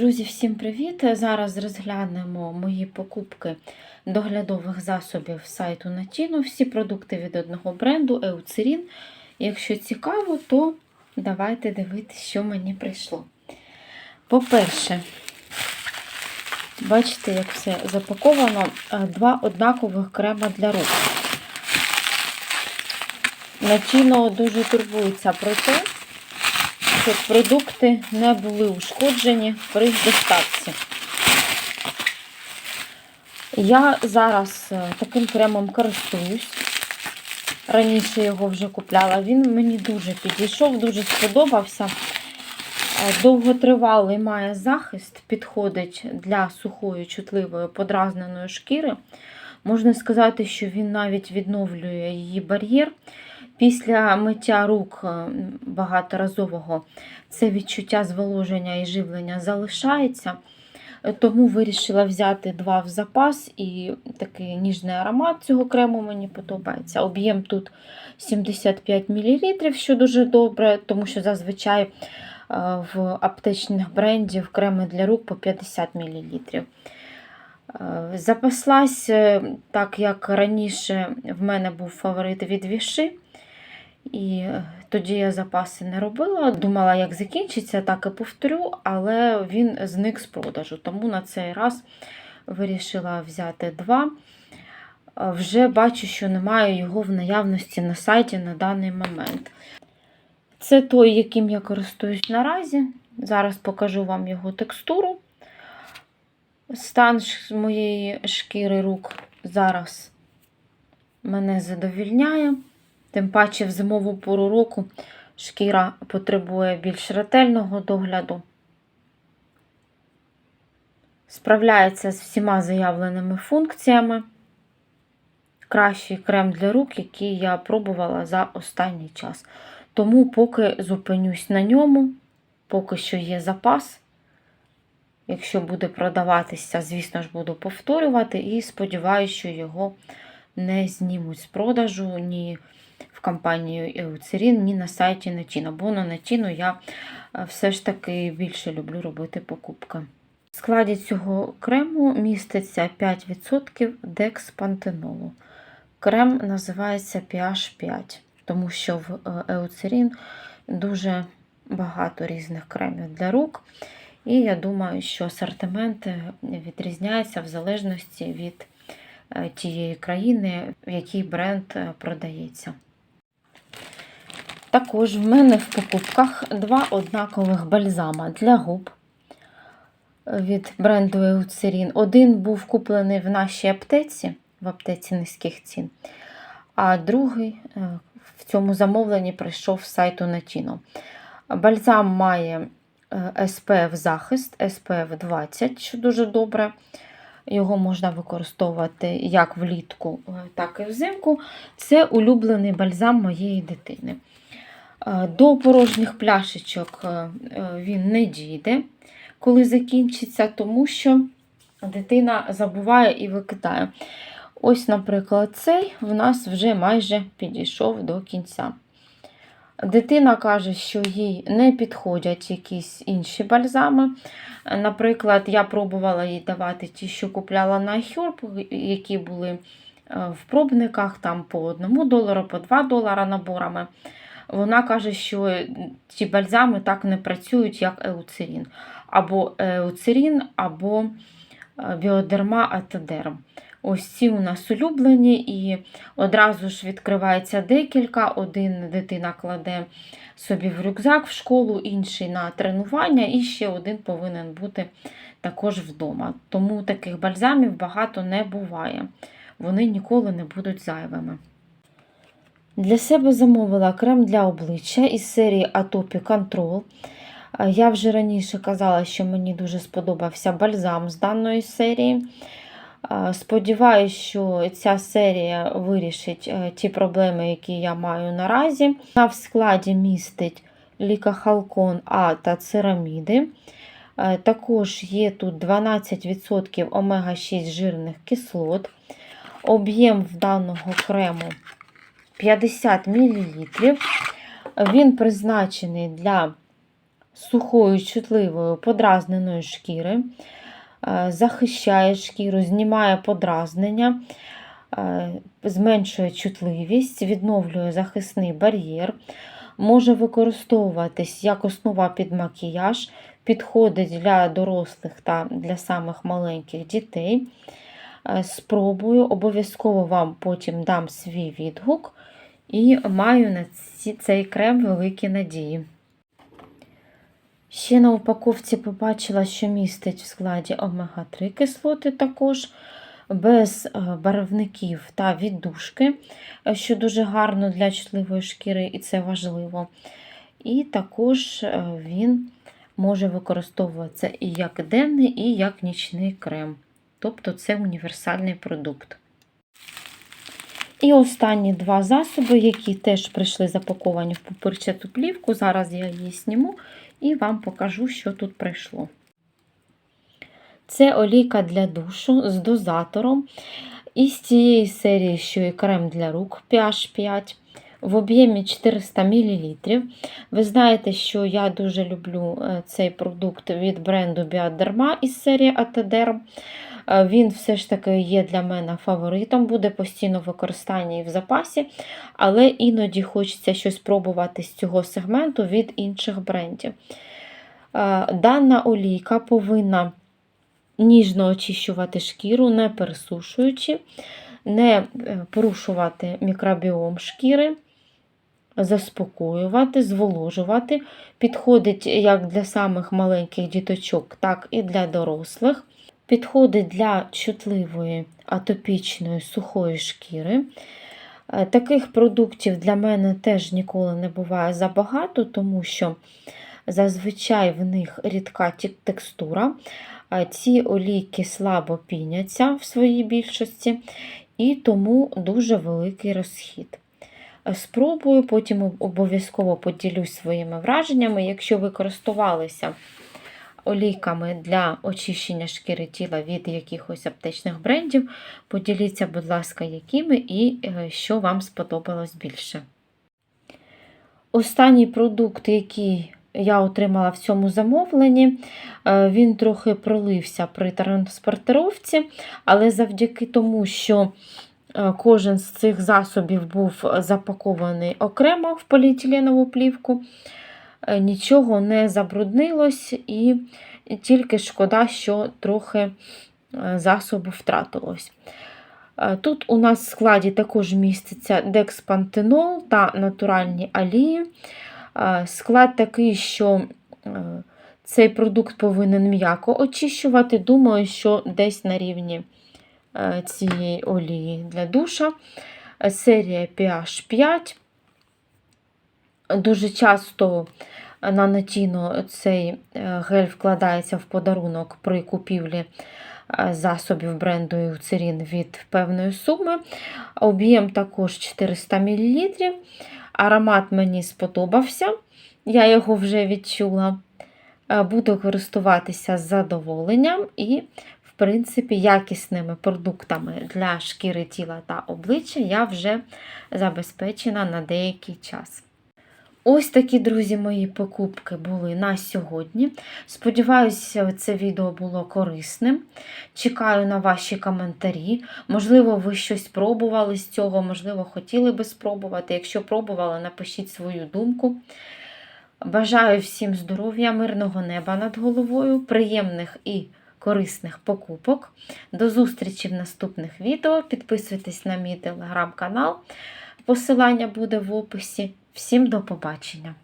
Друзі, всім привіт! Зараз розглянемо мої покупки доглядових засобів сайту Natino. Всі продукти від одного бренду Eucerin. Якщо цікаво, то давайте дивитися, що мені прийшло. По-перше, бачите, як все запаковано. Два однакових крема для рук. Natino дуже турбується про те, щоб продукти не були ушкоджені при доставці. Я зараз е, таким кремом користуюсь. Раніше його вже купляла. Він мені дуже підійшов, дуже сподобався. Е, Довготривалий має захист, підходить для сухої, чутливої, подразненої шкіри. Можна сказати, що він навіть відновлює її бар'єр. Після миття рук е, багаторазового це відчуття зволоження і живлення залишається. Е, Тому вирішила взяти два в запас, і такий ніжний аромат цього крему мені подобається. Об'єм тут 75 мл, що дуже добре, тому що зазвичай е, в аптечних брендів креми для рук по 50 мл. Запаслась, так як раніше в мене був фаворит від Віши. І е, тоді я запаси не робила. Думала, як закінчиться, так і повторю, але він зник з продажу. Тому на цей раз вирішила взяти два. Е, Вже бачу, що немає його в наявності на сайті на даний момент. Це той, яким я користуюсь наразі. Зараз покажу вам його текстуру. Стан моєї шкіри рук зараз мене задовільняє. Тим паче в зимову пору року шкіра потребує більш ретельного догляду. Справляється з всіма заявленими функціями. Кращий крем для рук, який я пробувала за останній час. Тому поки зупинюсь на ньому, поки що є запас. Якщо буде продаватися, звісно ж, буду повторювати і сподіваюся, що його не знімуть з продажу ні в компанії Eucerin, ні на сайті Natino. Бо на Natino я е, все ж таки більше люблю робити покупки. В складі цього крему міститься 5% декспантенолу. Крем називається pH 5, тому що в е, Eucerin дуже багато різних кремів для рук. І я думаю, що асортимент е, відрізняється в залежності від е, тієї країни, в якій бренд е, продається. Також в мене в покупках два однакових бальзама для губ від бренду Eucerin. Один був куплений в нашій аптеці, в аптеці низьких цін, а другий е, в цьому замовленні прийшов з сайту Natino. Бальзам має е, SPF захист, SPF 20, що дуже добре. Його можна використовувати як влітку, е, так і взимку. Це улюблений бальзам моєї дитини. Е, До порожніх пляшечок е, він не дійде, коли закінчиться, тому що дитина забуває і викидає. Ось, наприклад, цей в нас вже майже підійшов до кінця. Дитина каже, що їй не підходять якісь інші бальзами. Наприклад, я пробувала їй давати ті, що купляла на iHerb, які були е, в пробниках там по 1 долару, по 2 долара наборами. Вона каже, що ті бальзами так не працюють, як еуцерін. Або еуцерін, або е, біодерма атодерм. Ось ці у нас улюблені, і одразу ж відкривається декілька. Один дитина кладе собі в рюкзак в школу, інший на тренування, і ще один повинен бути також вдома. Тому таких бальзамів багато не буває. Вони ніколи не будуть зайвими. Для себе замовила крем для обличчя із серії Atopic Control. Я вже раніше казала, що мені дуже сподобався бальзам з даної серії. Сподіваюсь, що ця серія вирішить е, ті проблеми, які я маю наразі. Вона в складі містить лікахалкон А та цераміди. Е, Також є тут 12% омега-6 жирних кислот. Об'єм в даного крему 50 мл. Він призначений для сухою, чутливою, подразненої шкіри, захищає шкіру, знімає подразнення, е, зменшує чутливість, відновлює захисний бар'єр, може використовуватись як основа під макіяж, підходить для дорослих та для самих маленьких дітей. Е, Спробую, обов'язково вам потім дам свій відгук і маю на цей крем великі надії. Ще на упаковці побачила, що містить в складі омега-3 кислоти також, без е, барвників та віддушки, е, що дуже гарно для чутливої шкіри, і це важливо. І також е, він може використовуватися і як денний, і як нічний крем. Тобто це універсальний продукт. І останні два засоби, які теж прийшли запаковані в пупирчату плівку. Зараз я її сніму і вам покажу, що тут прийшло. Це олійка для душу з дозатором. Із цієї серії, що і крем для рук pH 5 в об'ємі 400 мл. Ви знаєте, що я дуже люблю е, цей продукт від бренду Біодерма із серії Atederm. Е, Він все ж таки є для мене фаворитом, буде постійно в використанні і в запасі, але іноді хочеться щось пробувати з цього сегменту від інших брендів. Е, Дана олійка повинна ніжно очищувати шкіру, не пересушуючи, не е, порушувати мікробіом шкіри, заспокоювати, зволожувати. Підходить як для самих маленьких діточок, так і для дорослих. Підходить для чутливої атопічної сухої шкіри. Е, Таких продуктів для мене теж ніколи не буває забагато, тому що зазвичай в них рідка текстура. Ці олійки слабо піняться в своїй більшості, і тому дуже великий розхід. Спробую, потім обов'язково поділюсь своїми враженнями. Якщо ви користувалися олійками для очищення шкіри тіла від якихось аптечних брендів, поділіться, будь ласка, якими і е, що вам сподобалось більше. Останній продукт, який я отримала в цьому замовленні, е, він трохи пролився при транспортировці, але завдяки тому, що е, кожен з цих засобів був запакований окремо в поліетиленову плівку, нічого не забруднилось, і тільки шкода, що трохи е, засобу втратилось. Е, Тут у нас в складі також міститься декспантенол та натуральні алії. Е, Склад такий, що е, цей продукт повинен м'яко очищувати. Думаю, що десь на рівні е, цієї олії для душа. Е, Серія pH 5. Дуже часто на Натіно цей е, гель вкладається в подарунок при купівлі е, засобів бренду Eucerin від певної суми. Об'єм також 400 мл. Аромат мені сподобався, я його вже відчула. Е, Буду користуватися з задоволенням і, в принципі, якісними продуктами для шкіри тіла та обличчя я вже забезпечена на деякий час. Ось такі, друзі, мої покупки були на сьогодні. Сподіваюся, це відео було корисним. Чекаю на ваші коментарі. Можливо, ви щось пробували з цього, можливо, хотіли би спробувати. Якщо пробували, напишіть свою думку. Бажаю всім здоров'я, мирного неба над головою, приємних і корисних покупок. До зустрічі в наступних відео. Підписуйтесь на мій телеграм-канал. Посилання буде в описі. Всім до побачення!